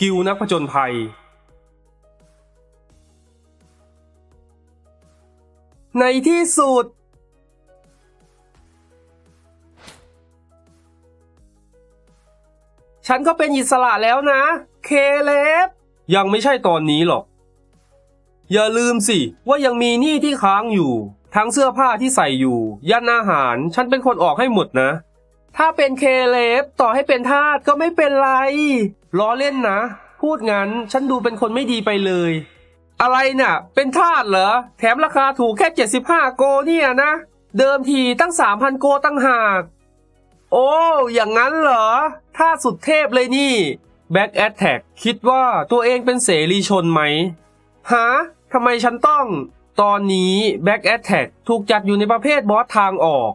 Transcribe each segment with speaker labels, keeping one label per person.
Speaker 1: กิลนักผจญภัย ในที่สุด ฉันก็เป็นอิสระแล้วนะ เคเลฟยังไม่ใช่ตอนนี้หรอก อย่าลืมสิ ว่ายังมีหนี้ที่ค้างอยู่ ทั้งเสื้อผ้าที่ใส่อยู่ ยันอาหาร ฉันเป็นคนออกให้หมดนะ ถ้าเป็นเคเลฟต่อให้เป็นทาสก็ไม่เป็นไร ล้อเล่นนะ พูดงั้นฉันดูเป็นคนไม่ดีไปเลย อะไรน่ะ เป็นทาสเหรอ แถมราคาถูกแค่ 75 โกเนี่ยนะ เดิมทีตั้ง 3,000 โกตั้งหาก โอ้ อย่างนั้นเหรอถ้าสุดเทพเลยนี่ Back Attack คิดว่าตัวเองเป็นเสรีชนไหมฮะทำไมฉันต้อง ตอนนี้ Back Attack ถูกจัดอยู่ในประเภทบอสทางออก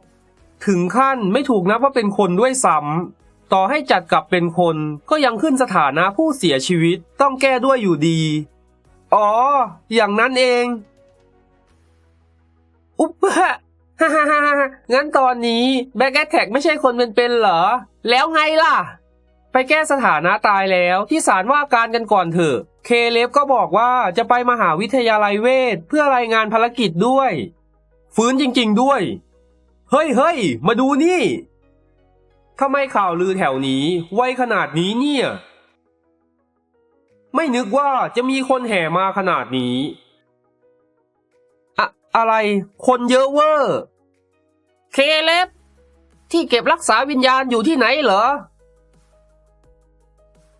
Speaker 1: ถึงขั้นไม่ถูกนับว่าเป็นคนด้วยซ้ำต่อให้จัดกลับเป็นคนก็ยังขึ้นสถานะผู้เสียชีวิตต้องแก้ด้วยอยู่ดี อ๋อ อย่างนั้นเอง อุ๊บฮ่าฮ่าฮ่าฮ่างั้นตอนนี้แบ็กแอทแท็กไม่ใช่คนเป็นๆเหรอ แล้วไงล่ะ ไปแก้สถานะตายแล้วที่ศาลว่าการกันก่อนเถอะ เคเลฟก็บอกว่าจะไปมหาวิทยาลัยเวท เพื่อรายงานภารกิจด้วย ฟื้นจริงๆด้วย เฮ้ยเฮ้ยมาดูนี่ทำไมข่าวลือแถวนี้ไวขนาดนี้เนี่ย ไม่นึกว่าจะมีคนแห่มาขนาดนี้อะอะไรคนเยอะเวอร์เคเล็บที่เก็บรักษาวิญญาณอยู่ที่ไหนเหรอ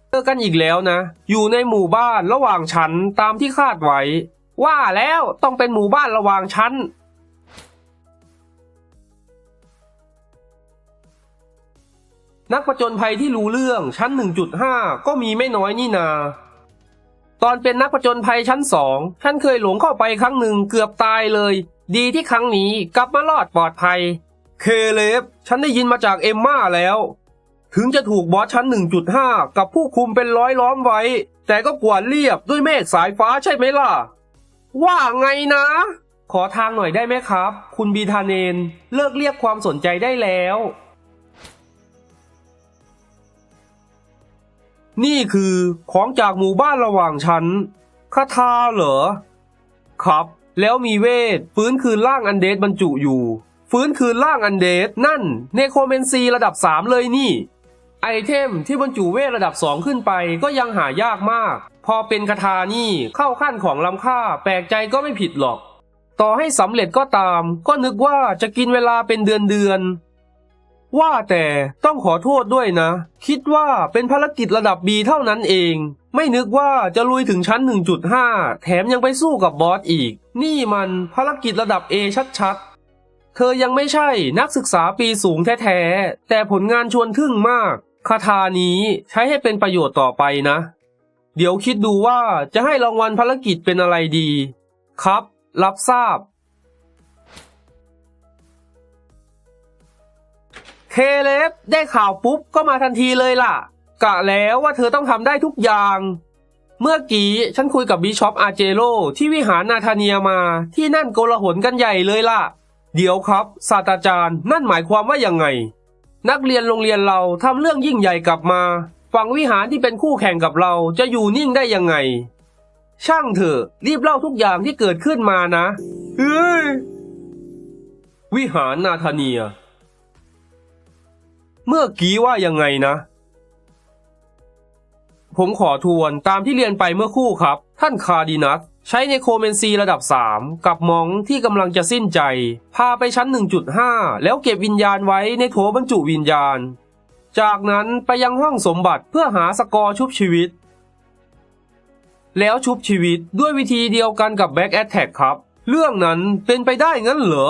Speaker 1: เจอกันอีกแล้วนะ อยู่ในหมู่บ้านระหว่างชั้นตามที่คาดไว้ ว่าแล้วต้องเป็นหมู่บ้านระหว่างชั้น นักผจญภัยที่รู้เรื่องชั้น 1.5 ก็มีไม่น้อยนี่นา ตอนเป็นนักผจญภัยชั้นสองฉันเคยหลงเข้าไปครั้งหนึ่งเกือบตายเลย ดีที่ครั้งนี้กลับมารอดปลอดภัย เคเลฟฉันได้ยินมาจากเอมม่าแล้ว ถึงจะถูกบอสชั้น 1.5 กับผู้คุมเป็นร้อยล้อมไว้ แต่ก็กวาดเรียบด้วยเมฆสายฟ้าใช่ไหมล่ะ ว่าไงนะ ขอทางหน่อยได้ไหมครับ คุณบีทาเนน เลิกเรียกความสนใจได้แล้ว นี่คือของจากหมู่บ้านระหว่างชั้นคาถาเหรอ ครับ แล้วมีเวท ฟื้นคืนร่างอันเดดบรรจุอยู่ ฟื้นคืนร่างอันเดดนั่น เนโครเมนซีระดับ 3 เลยนี่ ไอเทมที่บรรจุเวทระดับ 2 ขึ้นไปก็ยังหายากมาก พอเป็นคาถานี่เข้าขั้นของล้ำค่า แปลกใจก็ไม่ผิดหรอก ต่อให้สำเร็จก็ตาม ก็นึกว่าจะกินเวลาเป็นเดือนเดือน ว่าแต่ต้องขอโทษด้วยนะ คิดว่าเป็นภารกิจระดับ B เท่านั้นเอง ไม่นึกว่าจะลุยถึงชั้น 1.5 แถมยังไปสู้กับบอสอีก นี่มันภารกิจระดับ A ชัดๆ เธอยังไม่ใช่นักศึกษาปีสูงแท้ๆ แต่ผลงานชวนทึ่งมากคาถานี้ใช้ให้เป็นประโยชน์ต่อไปนะ เดี๋ยวคิดดูว่าจะให้รางวัลภารกิจเป็นอะไรดี ครับ รับทราบ เคเลฟได้ข่าวปุ๊บก็มาทันทีเลยล่ะ กะแล้วว่าเธอต้องทำได้ทุกอย่าง เมื่อกี้ฉันคุยกับบิชอปอาเจโรที่วิหารนาธาเนียมาที่นั่นโกลาหลกันใหญ่เลยล่ะ เดี๋ยวครับศาสตราจารย์นั่นหมายความว่ายังไง นักเรียนโรงเรียนเราทำเรื่องยิ่งใหญ่กลับมาฝั่งวิหารที่เป็นคู่แข่งกับเราจะอยู่นิ่งได้ยังไง ช่างเถอะรีบเล่าทุกอย่างที่เกิดขึ้นมานะเฮ้ยวิหารนาธาเนีย เมื่อกี้ว่ายังไงนะ ผมขอทวนตามที่เรียนไปเมื่อคู่ครับ ท่านคาร์ดินัสใช้ในโคเมนซีระดับ 3 กับมองที่กำลังจะสิ้นใจ พาไปชั้น 1.5 แล้วเก็บวิญญาณไว้ในโถบรรจุวิญญาณ จากนั้นไปยังห้องสมบัติเพื่อหาสกอร์ชุบชีวิต แล้วชุบชีวิตด้วยวิธีเดียวกันกับแบ็กแอ t แทกครับ เรื่องนั้นเป็นไปได้งั้นเหรอ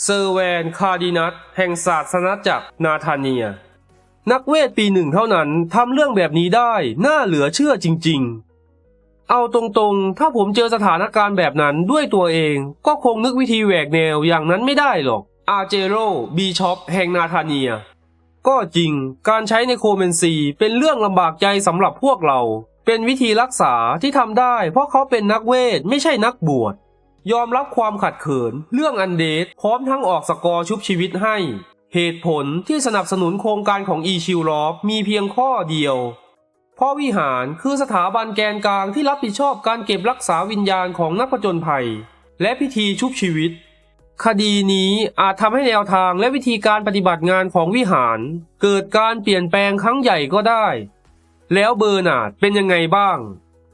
Speaker 1: เซอร์แวนคาร์ดินัสแห่งศาสนาจักรนาธาเนีย นักเวทปีหนึ่งเท่านั้นทำเรื่องแบบนี้ได้น่าเหลือเชื่อจริง ๆ เอาตรงๆ ถ้าผมเจอสถานการณ์แบบนั้นด้วยตัวเอง ก็คงนึกวิธีแหวกแนวอย่างนั้นไม่ได้หรอก อาเจโรบีช็อปแห่งนาธาเนีย ก็จริงการใช้ในโคเมนซีเป็นเรื่องลำบากใจสำหรับพวกเรา เป็นวิธีรักษาที่ทำได้ เพราะเขาเป็นนักเวทไม่ใช่นักบวช ยอมรับความขัดเขิน เรื่องอันเดทพร้อมทั้งออกสกอร์ชุบชีวิตให้ เหตุผลที่สนับสนุนโครงการของอีชิลลอฟมีเพียงข้อเดียวเพราะวิหารคือสถาบันแกนกลางที่รับผิดชอบการเก็บรักษาวิญญาณของนักผจญภัย และพิธีชุบชีวิต คดีนี้อาจทำให้แนวทางและวิธีการปฏิบัติงานของวิหาร เกิดการเปลี่ยนแปลงครั้งใหญ่ก็ได้ แล้วเบอร์นาร์ดเป็นยังไงบ้าง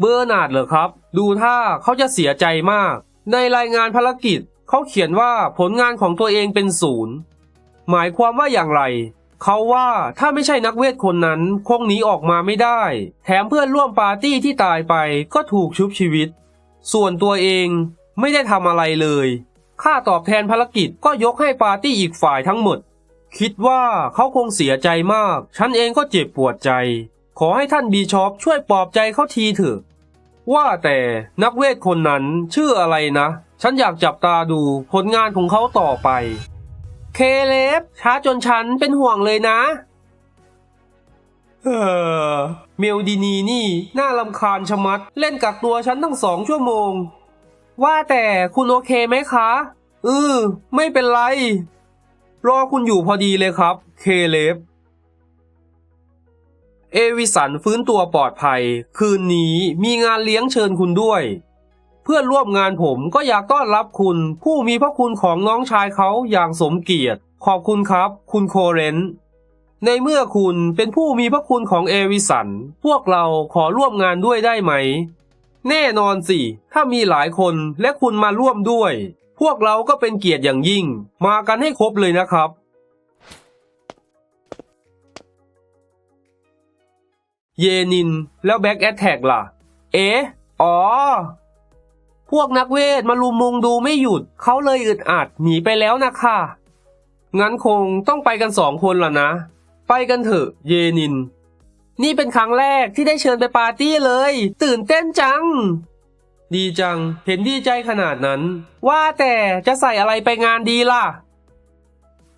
Speaker 1: เบอร์นาร์ดเหรอครับ ดูท่าเขาจะเสียใจมาก ในรายงานภารกิจเขาเขียนว่าผลงานของตัวเองเป็นศูนย์ หมายความว่าอย่างไร เขาว่าถ้าไม่ใช่นักเวทคนนั้นคงหนีออกมาไม่ได้ แถมเพื่อนร่วมปาร์ตี้ที่ตายไปก็ถูกชุบชีวิต ส่วนตัวเองไม่ได้ทำอะไรเลย ค่าตอบแทนภารกิจก็ยกให้ปาร์ตี้อีกฝ่ายทั้งหมด คิดว่าเขาคงเสียใจมาก ฉันเองก็เจ็บปวดใจ ขอให้ท่านบีชอปช่วยปลอบใจเขาทีเถอะ ว่าแต่นักเวทคนนั้นชื่ออะไรนะ ฉันอยากจับตาดูผลงานของเขาต่อไป เคเลฟช้าจนฉันเป็นห่วงเลยนะเออเมลดินีนี่ น่าลำคาญชะมัด เล่นกักตัวฉันตั้งสองชั่วโมง ว่าแต่คุณโอเคไหมคะเออไม่เป็นไร รอคุณอยู่พอดีเลยครับ เคเลฟ เอวิสันฟื้นตัวปลอดภัย คืนนี้มีงานเลี้ยงเชิญคุณด้วย เพื่อนร่วมงานผมก็อยากต้อนรับคุณ ผู้มีพระคุณของน้องชายเขาอย่างสมเกียรติ ขอบคุณครับ คุณโคเรนต์ในเมื่อคุณเป็นผู้มีพระคุณของเอวิสัน พวกเราขอร่วมงานด้วยได้ไหม แน่นอนสิ ถ้ามีหลายคนและคุณมาร่วมด้วย พวกเราก็เป็นเกียรติอย่างยิ่ง มากันให้ครบเลยนะครับ เยนิน แล้วแบ็กแอตแทกล่ะ เอ๊ะอ๋อ พวกนักเวทมาลุมมุงดูไม่หยุด เขาเลยอึดอัดหนีไปแล้วนะค่ะ งั้นคงต้องไปกันสองคนล่ะนะ ไปกันเถอะ เยนิน นี่เป็นครั้งแรกที่ได้เชิญไปปาร์ตี้เลย ตื่นเต้นจัง ดีจัง เห็นดีใจขนาดนั้น ว่าแต่จะใส่อะไรไปงานดีล่ะ